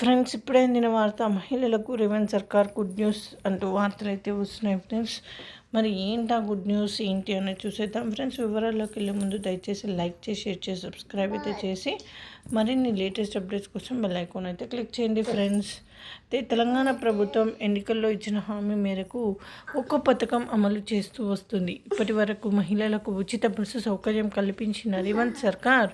Friends ఇప్పుడే అందిన వార్త మహిళలకు రేవంత్ సర్కార్ గుడ్ న్యూస్ అంటూ వార్తలు అయితే వస్తున్నాయి ఫ్రెండ్స్. మరి ఏంటి ఆ గుడ్ న్యూస్ ఏంటి అనేది చూసేద్దాం. ఫ్రెండ్స్ వివరాల్లోకి వెళ్ళే ముందు దయచేసి లైక్ చేసి షేర్ చేసి సబ్స్క్రైబ్ అయితే చేసి మరిన్ని లేటెస్ట్ అప్డేట్స్ కోసం బెల్ ఐకాన్ అయితే క్లిక్ చేయండి ఫ్రెండ్స్. అయితే తెలంగాణ ప్రభుత్వం ఎన్నికల్లో ఇచ్చిన హామీ మేరకు ఒక్కో పథకం అమలు చేస్తూ వస్తుంది. ఇప్పటి వరకు మహిళలకు ఉచిత బస్సు సౌకర్యం కల్పించిన రేవంత్ సర్కార్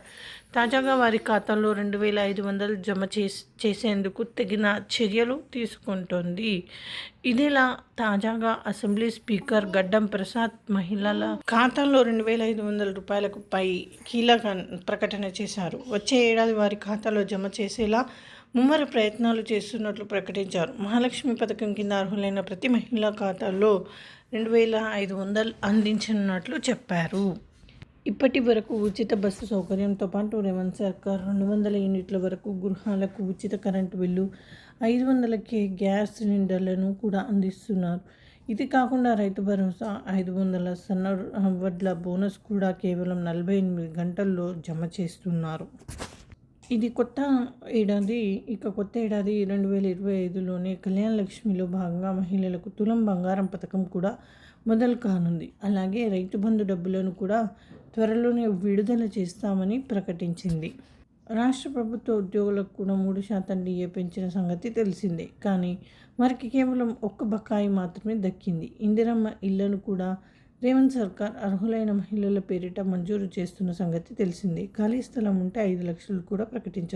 తాజాగా వారి ఖాతాలో రెండు వేల ఐదు వందలు జమ చేసి చేసేందుకు తగిన చర్యలు తీసుకుంటోంది. ఇదిలా తాజాగా అసెంబ్లీ స్పీకర్ గడ్డం ప్రసాద్ మహిళల ఖాతాలో రెండు వేల ఐదు వందల రూపాయలకు పై కీలక ప్రకటన చేశారు. వచ్చే ఏడాది వారి ఖాతాలో జమ చేసేలా ముమ్మర ప్రయత్నాలు చేస్తున్నట్లు ప్రకటించారు. మహాలక్ష్మి పథకం కింద అర్హులైన ప్రతి మహిళా ఖాతాలో రెండు వేల ఐదు వందలు అందించనున్నట్లు చెప్పారు. ఇప్పటి వరకు ఉచిత బస్సు సౌకర్యంతో పాటు రేవంత్ సర్కార్ రెండు వందల యూనిట్ల వరకు గృహాలకు ఉచిత కరెంటు బిల్లు ఐదు వందలకే గ్యాస్ సిలిండర్లను కూడా అందిస్తున్నారు. ఇది కాకుండా రైతు భరోసా ఐదు వందల సన్న వడ్ల బోనస్ కూడా కేవలం నలభై ఎనిమిది గంటల్లో జమ చేస్తున్నారు. ఇది కొత్త ఏడాది ఇక కొత్త ఏడాది రెండు వేల ఇరవై ఐదులోనే కళ్యాణ లక్ష్మిలో భాగంగా మహిళలకు తులం బంగారం పథకం కూడా మొదలు కానుంది. అలాగే రైతు బంధు డబ్బులను కూడా త్వరలోనే విడుదల చేస్తామని ప్రకటించింది. రాష్ట్ర ప్రభుత్వ ఉద్యోగులకు కూడా మూడు శాతం డిఏ పెంచిన సంగతి తెలిసిందే. కానీ వారికి కేవలం ఒక్క బకాయి మాత్రమే దక్కింది. ఇందిరమ్మ ఇళ్ళను కూడా రేవంత్ సర్కార్ అర్హులైన మహిళల పేరిట మంజూరు చేస్తున్న సంగతి తెలిసిందే. ఖాళీ స్థలం ఉంటే ఐదు లక్షలు కూడా ప్రకటించారు